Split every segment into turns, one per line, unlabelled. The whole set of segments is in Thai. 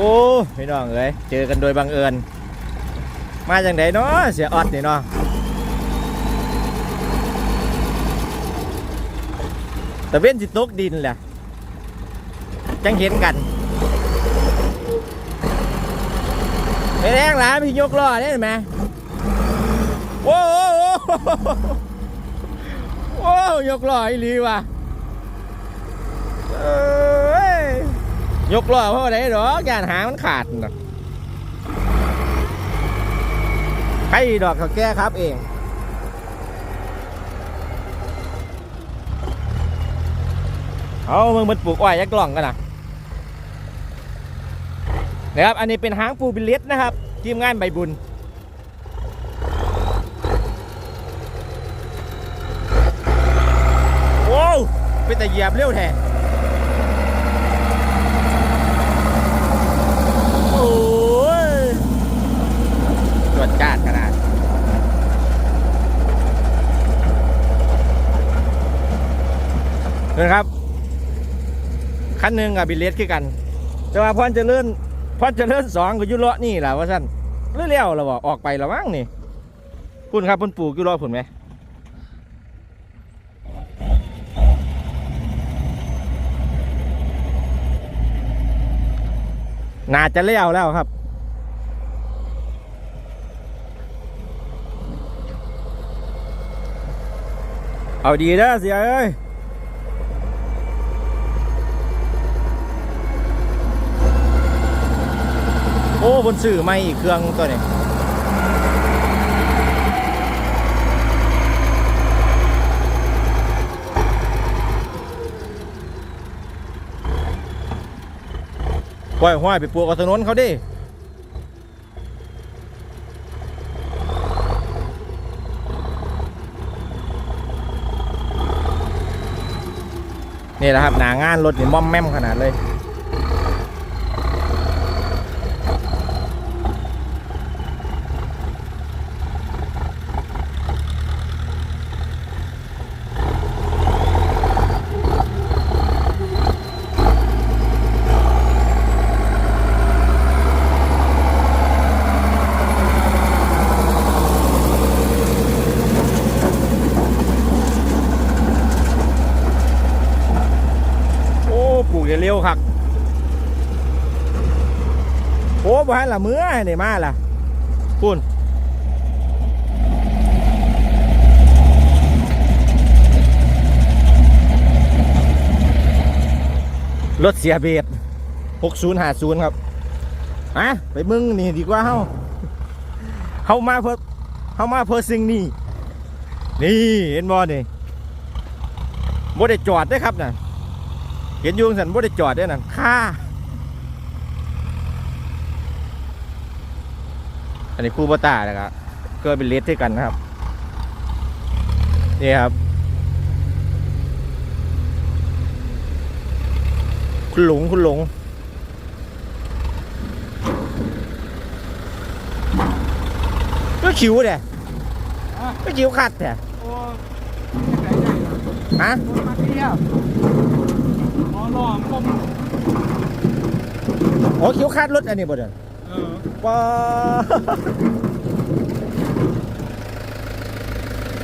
โอ้พี่น้องเอ้ยเจอกันโดยบังเอิญมาจากไหนเนาะเสียออดนี่เนาะแต่เว้นสิตกดินแหละจังเห็นกันไม่แรงหลาพี่ยกล้อได้ไหมโอ้โหโอ้ยกล้ออีลีว่ะเอ้ย ยกล้อเพราะอะไรหรอการหางมันขาดนะให้ดอกเขาแก้ครับเองเอามึงมันปลูกอ้อยยักษ์กล่องกันนะนะครับ อันนี้เป็นหางปูบิเลตนะครับ ทีมงานใบบุญโอ้วเป็นแต่เหยียบเร็วแท้โอ้ย ตรวจจาดขนาด นะครับขั้นหนึ่งกับบิลเลสคือกัน แต่ว่าพอนจะเลื่อนพอนจะเลื่อนสองก็ยุเลาะนี่แหละว่าสั้นเรื่อยๆเราบอกออกไปแล้วมั้งนี่พุ่นครับพุ่นปลูกยุเลาะพุ่นไหมน่าจะเลี้ยวแล้วครับ เอาดีเด้อเสียเอ้ย โอ้บนสื่อไม่อีกเครื่องตัวนี้ปล่อยห้อยไปปลูกเอาถนนเขาดินี่แหละครับหนางานรถนี่ม่อมแม่มขนาดเลย โอ้ปลูกเร็วๆครับโอ้ บ่ให้ละมื้อให้ได้มาล่ะคุณรถเสียเบร6050ครับอะไปมึงนี่ดีกว่าเฮาเฮามาเพื่อเฮามาเพื่อสิ่งนี้ นี่เห็นบ่นี่บ่ได้จอดเด้อครับน่ะเห็นอยุงสันบ่ได้จอดด้วยนั่นค่า อันนี้คู่บตานะครับเกิดเป็นเลสด้วยกันนะครับ นี่ครับ คุณหลงคุณหลงก็คิวเด้ก็คิวขัดเด้
โอ้ใส่ได้เหรอ
ฮะ
รถมาเที่ยวหมอหลอมผม
โอ้คิวขัดรถอันนี้บ่เด้อ
เออ
ปา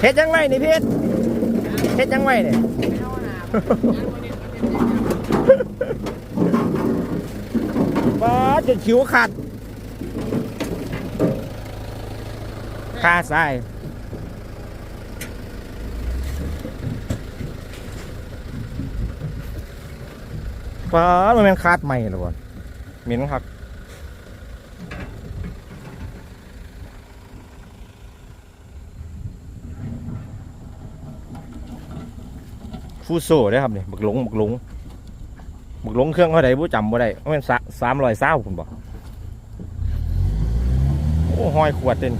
เฮ็ดยังไงนี่พี่เฮ็ดเฮ็ดยังไงเนี่ยป้าจนคิ้วขาดคาซ้ายป้ามันเป็นคาดใหม่หรอวะเหม็นครับ ฟูโซ่ได้อครับเนี่ยบักหลงบักหลงบักหลงเครื่องเขาได้บ่จำบ่ได้เพราะมันสามร้อยเศร้าคุณบอกโอ้ห้อยขวดเต็น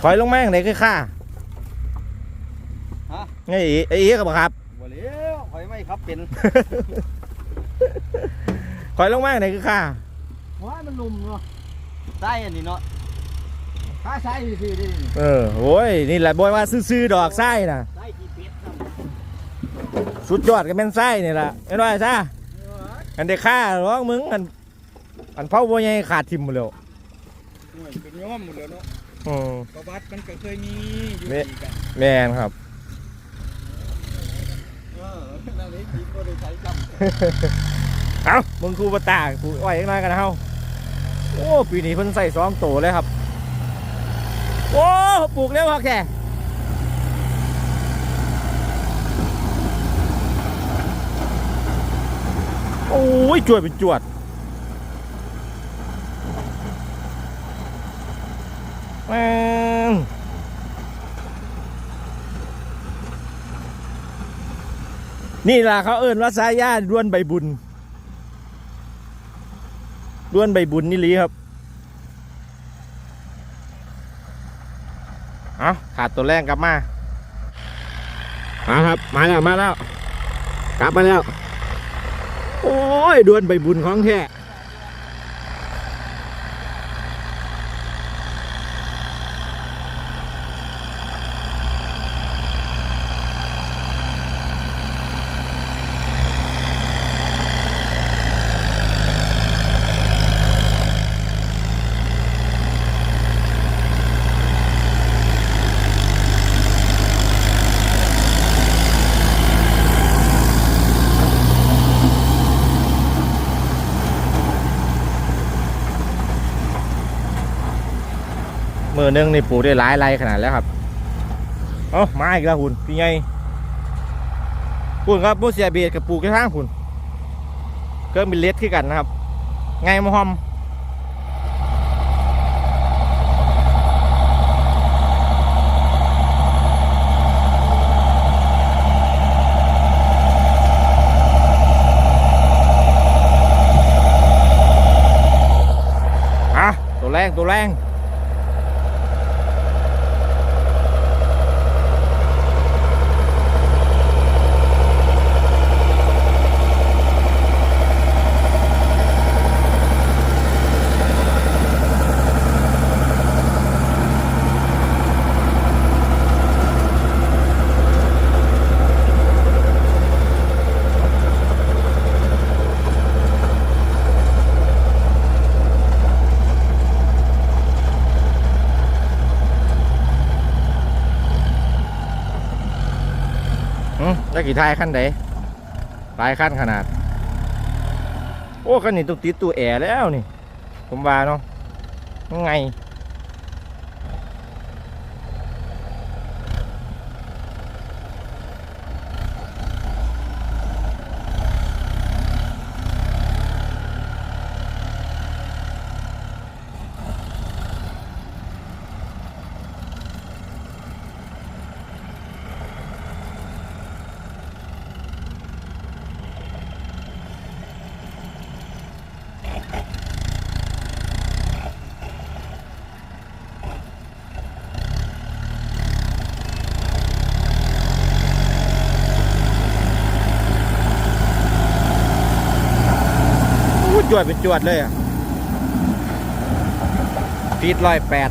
ถอยลงแม่งไหนคือค่า
ฮะ
ไงอีไอ้อีกับครับ
บ่เลี้ยวหอยไม่ครับเป็น
ถอยลงแม่งไหนคือค่า
ว้ามันลุมเนาะใต้อันนี้เนาะ
ค
ถ้าใช้สิดิ
เออโอ้ยนี่แหละบอยว่าซื้อๆดอกไส้น่ะ
ใช้กี่เป็ดครับ
สุดยอดก็แม่นไส้นี่ล่ะเห็นว่าจ้าอันเด็กฆ่าร้องมึงอันอันเผาบ่ใหญ่ขาดทิ่มหมดแล้ว
หน่วยเป็นย้อมหมดแล้วเนาะ
อืม
ประวัติมันก็เคยมีอยู่
เนี่
ดี
ย
กัน
แม่นครับ
เออนั่นเองจริงก็ได้ใช้จ
เอ้ามึงครูปตาปลูกอ้อยยังไงกันนะเฮาโอ้ปีนี้เพิ่นใส่สองโตเลยครับ โอ้ปลูกเร็วครับแค่โอ้ยจวดเป็นจวดแม่งนี่ล่ะเขาเอิ้นว่าสายญาด้วนใบบุญ ด้วนใบบุญนี่ลีครับเอาขาดตัวแรกกลับมามาครับมาแล้วมาแล้ว กลับมาแล้ว โอ้ยด้วนใบบุญของแท้ อหนึงนี่ปลูกได้หลายไรขนาดแล้วครับ เอ้ามาอีกแล้วหุ่นพี่ไงหุ่นครับมูเสียเบียดกับปลูกแค่ทางหุ่นเครื่องบินเล็ดขึ้นกันนะครับ ไงมาฮอมอะตัวแรงตัวแรง แล้วกี่ทายขั้นไดหลายขั้นขนาด โอ้ขันนี้ต้องติดตัวแอร์แล้วนี่ ผมว่าเนาะยังไง อู้ จวดเป็นจวดเลยอะฟีดร้อยแปด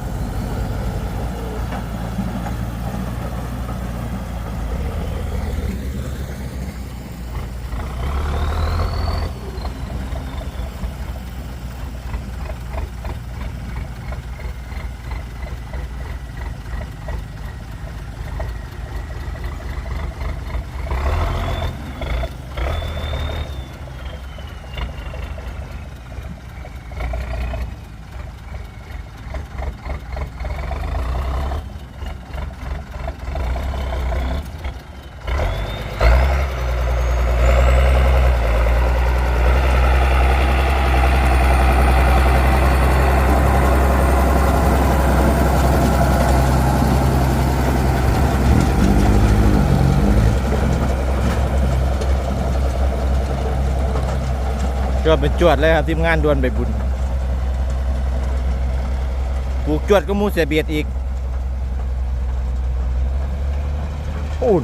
ไปจวดเลยครับทีมงานด่วนไปบุญปลูกจวดก็มูเสียเบียดอีกอูน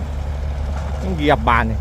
ต้องเหยียบบานนี่